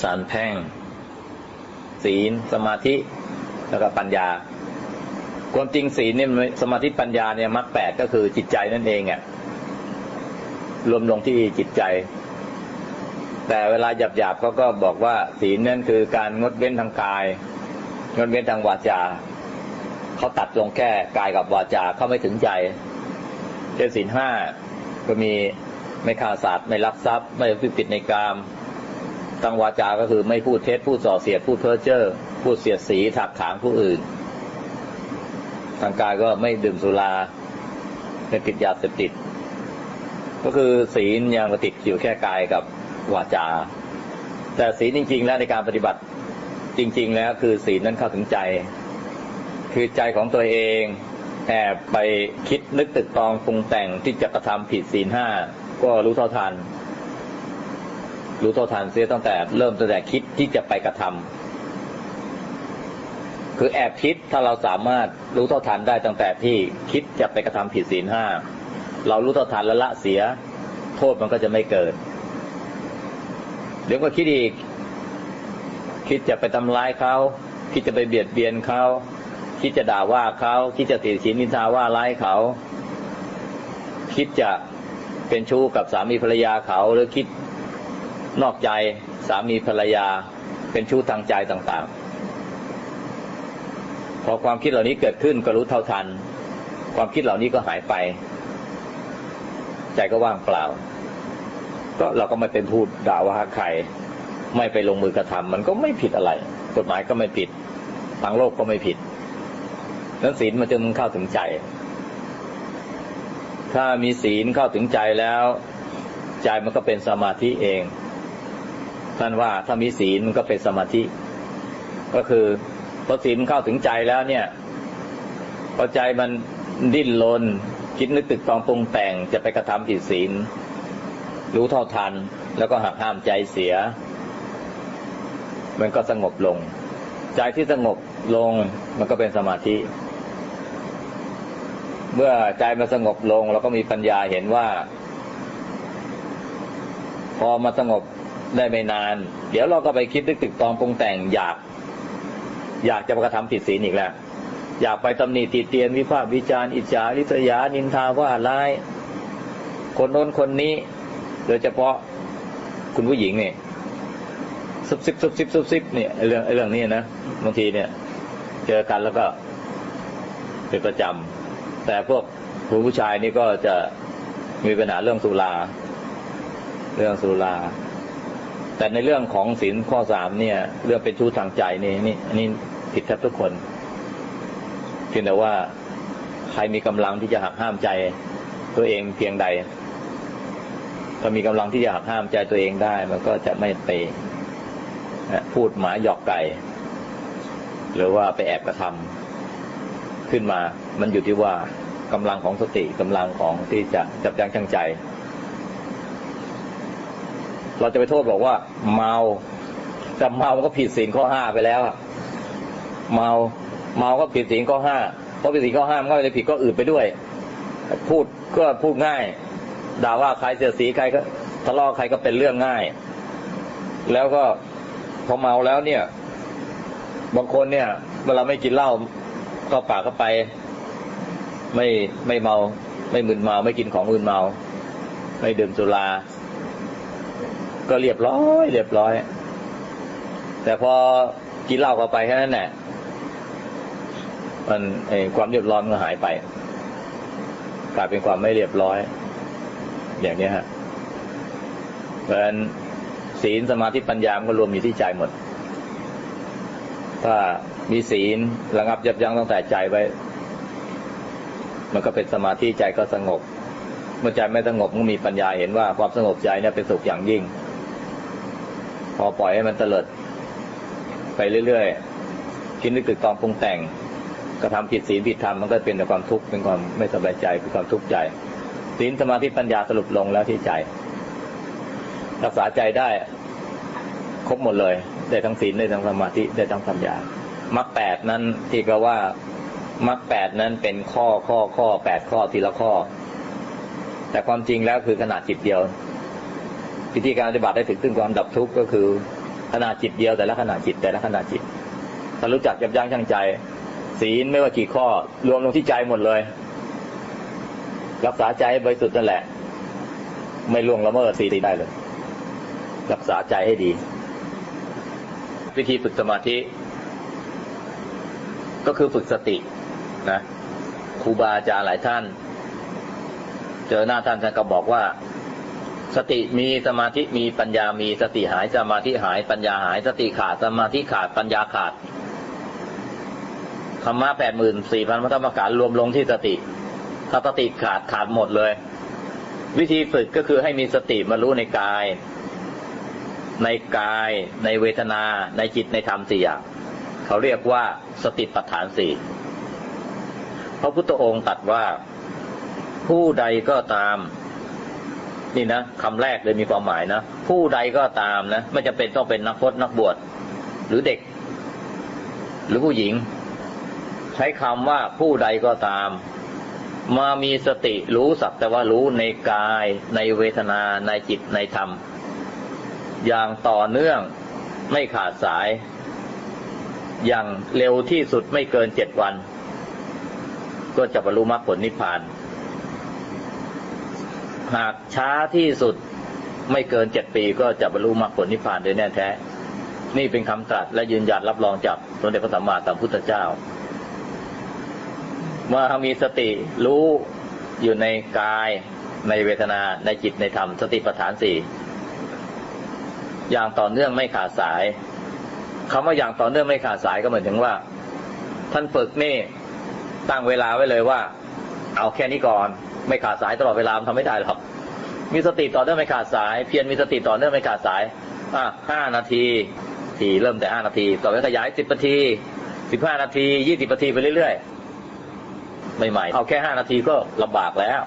สารแพ่ง ศีลสมาธิแล้วก็ปัญญาความจริงศีลเนี่ยสมาธิปัญญาเนี่ยมรรคแปดก็คือจิตใจนั่นเองอะรวมลงที่จิตใจ แต่เวลาหยาบๆเขาก็บอกว่า ศีลนั่นคือการงดเว้นทางกาย งดเว้นทางวาจาเขาตัดลงแค่กายกับวาจาเขาไม่ถึงใจเช่นศีลห้าก็มีไม่ฆ่าสัตว์ไม่ลักทรัพย์ ไม่พิผิดในกาม ทางวาจาก็คือไม่พูดเท็จพูดส่อเสียดพูดเพ้อเจ้อพูดเสียดสีถักถางผู้อื่น ทางกายก็ไม่ดื่มสุราไม่ติดยาเสพติด ก็คือศีลยังติดอยู่แค่กายกับวาจา แต่ศีลจริง ๆ แล้วในการปฏิบัติจริง ๆ แล้วคือศีลนั้นเข้าถึงใจ คือใจของตัวเองแอบไปคิดนึกตึกตองปรุงแต่งที่จะกระทำผิดศีลห้าก็รู้เท่าทัน รู้เท่าทันเสียตั้งแต่เริ่มตั้งแต่คิดที่จะไปกระทำคือแอบคิดถ้าเราสามารถรู้เท่าทันได้ตั้งแต่ที่คิดจะไปกระทำผิดศีลห้าเรารู้เท่าทันและละเสีย โทษมันก็จะไม่เกิด เดี๋ยวก็คิดอีก คิดจะไปทำร้ายเขาคิดจะไปเบียดเบียนเขาคิดจะด่าว่าเขาคิดจะติดสินนินทาว่าร้ายเขาคิดจะเป็นชู้กับสามีภรรยาเขาหรือคิด นอกใจสามีภรรยาเป็นชู้ทางใจต่างๆ พอความคิดเหล่านี้เกิดขึ้นก็รู้เท่าทัน ความคิดเหล่านี้ก็หายไป ใจก็ว่างเปล่า ก็เราก็ไม่เป็นพูดด่าว่าใคร ไม่ไปลงมือกระทำมันก็ไม่ผิดอะไร กฎหมายก็ไม่ผิดทางโลกก็ไม่ผิดนั้นศีลมันจึงเข้าถึงใจ ถ้ามีศีลเข้าถึงใจแล้ว ใจมันก็เป็นสมาธิเอง ท่านว่าถ้ามีศีลมันก็เป็นสมาธิ ก็คือพอศีลเข้าถึงใจแล้วเนี่ยพอใจมันดิ้นรนคิดนึกตึกตองปรุงแต่งจะไปกระทำผิดศีล รู้เท่าทัน แล้วก็หักห้ามใจเสีย มันก็สงบลง ใจที่สงบลงมันก็เป็นสมาธิ เมื่อใจมันสงบลงเราก็มีปัญญาเห็นว่า พอมาสงบ ได้ไม่นาน เดี๋ยวเราก็ไปคิดนึกตึกตองปรุงแต่งอยาก อยากจะกระทำผิดศีลอีกแล้ว อยากไปตำหนิติเตียนวิพากษ์วิจารณ์อิจฉาริษยานินทาว่าร้ายคนโน้นคนนี้ โดยเฉพาะคุณผู้หญิงเนี่ยซุบซิบซุบซิบซุบซิบเนี่ยเรื่องเรื่องนี้นะบางทีเนี่ย เจอกันแล้วก็เป็นประจำแต่พวกผู้ผู้ชายนี่ก็จะมีปัญหาเรื่องสุรา เรื่องสุรา แต่ในเรื่องของศีลข้อสามเนี่ย เรื่องเป็นชู้ทางใจนี่นี่อันนี้ผิดแทบทุกคนเพียงแต่ว่าใครมีกำลังที่จะหักห้ามใจตัวเองเพียงใด ถ้ามีกำลังที่จะหักห้ามใจตัวเองได้ มันก็จะไม่ไปพูดหมาหยอกไก่ หรือว่าไปแอบกระทำขึ้นมา มันอยู่ที่ว่ากำลังของสติกำลังของที่จะจับยั้งชั่งใจ เราจะไปโทษบอกว่า เมา แต่เมาก็ผิดศีลข้อห้าไปแล้วเมาเมาก็ผิดศีลข้อห้าเพราะผิดศีลข้อห้ามันก็จะผิดก็อื่นไปด้วย พูดก็พูดง่าย ด่าว่าใครเสียสีใครก็ทะเลาะใครก็เป็นเรื่องง่าย แล้วก็พอเมาแล้วเนี่ย บางคนเนี่ย เวลาไม่กินเหล้าก็ปากเข้าไป ไม่ไม่เมา ไม่มึนเมา ไม่กินของมึนเมา ไม่ดื่มสุรา ก็เรียบร้อย เรียบร้อย แต่พอกินเหล้าเข้าไปแค่นั้นแหละมันความเรียบร้อยมันหายไป กลายเป็นความไม่เรียบร้อย อย่างนี้ฮะเพราะฉะนั้นศีลสมาธิปัญญามันก็รวมอยู่ที่ใจหมด ถ้ามีศีลระงับยับยั้งตั้งแต่ใจไว้ มันก็เป็นสมาธิใจก็สงบ เมื่อใจไม่สงบมันมีปัญญาเห็นว่าความสงบใจเนี่ยเป็นสุขอย่างยิ่ง อปล่อยให้มันเตลิด ไปเรื่อยๆคิดนึกตึกตองปรุงแต่งกระทำผิดศีลผิดธรรมมันก็เป็นแต่ความทุกข์เป็นความไม่สบายใจเป็นความทุกข์ใจศีลสมาธิปัญญาสรุปลงแล้วที่ใจ รักษาใจได้ ครบหมดเลย ได้ทั้งศีลได้ทั้งสมาธิได้ทั้งปัญญามรรคแปดนั้นที่ก็ว่ามรรคแปดนั้นเป็นข้อข้อข้อแปดข้อทีละข้อ แต่ความจริงแล้วคือขนาดจิตเดียว วิธีการปฏิบัติได้ถึงซึ่งความดับทุกข์ก็คือขนาดจิตเดียวแต่ละขนาดจิตแต่ละขนาดจิตถ้ารู้จักยับยั้งชั่งใจ ศีลไม่ว่ากี่ข้อ รวมลงที่ใจหมดเลย รักษาใจใบริสุทธิ์นั่นแหละ ไม่ล่วงละเมิดศีลได้เลย รักษาใจให้ดี วิธีฝึกสมาธิ ก็คือฝึกสตินะครูบาอาจารย์หลายท่าน เจอหน้าท่านท่านก็บอกว่า สติมีสมาธิมีปัญญามีสติหายสมาธิหายปัญญาหาย สติขาดสมาธิขาดปัญญาขาดธรรมะแปดหมื่นสี่พันพระธรรมการรวมลงที่สติ ถ้าสติขาดขาดหมดเลย วิธีฝึกก็คือให้มีสติมารู้ในกาย ในกายในเวทนา ในจิตในธรรมสี่อย่างเขาเรียกว่าสติปัฏฐานสี่พระพุทธองค์ตรัสว่า ผู้ใดก็ตาม นี่นะคำแรกเลยมีความหมายนะ ผู้ใดก็ตามนะไม่จำเป็นต้องเป็นนักพจน์นักบวชหรือเด็ก หรือผู้หญิง ใช้คำว่าผู้ใดก็ตาม มามีสติรู้สักแต่ว่ารู้ในกายในเวทนาในจิตในธรรม อย่างต่อเนื่องไม่ขาดสาย อย่างเร็วที่สุดไม่เกินเจ็ดวัน ก็จะบรรลุมรรคผลนิพพาน หากช้าที่สุดไม่เกินเจ็ดปีก็จะบรรลุมรรคผลนิพพานโดยแน่แท้ นี่เป็นคำตรัสและยืนยันรับรองจากสมเด็จพระสัมมาสัมพุทธเจ้า เมื่อเรามีสติรู้อยู่ในกายในเวทนาในจิตในธรรมสติปัฏฐานสี่อย่างต่อเนื่องไม่ขาดสายคำว่าอย่างต่อเนื่องไม่ขาดสายก็เหมือนถึงว่า ท่านฝึกนี่ตั้งเวลาไว้เลยว่า เอาแค่นี้ก่อน ไม่ขาดสายตลอดเวลามันทำไม่ได้หรอกมีสติต่อเนื่องไม่ขาดสาย เพียรมีสติต่อเนื่องไม่ขาดสายอะห้านาที ทีเริ่มแต่ห้านาที ต่อไปขยายสิบนาทีสิบห้านาทียี่สิบนาทีไปเรื่อยๆใหม่ๆเอาแค่ห้านาทีก็ลำบากแล้ว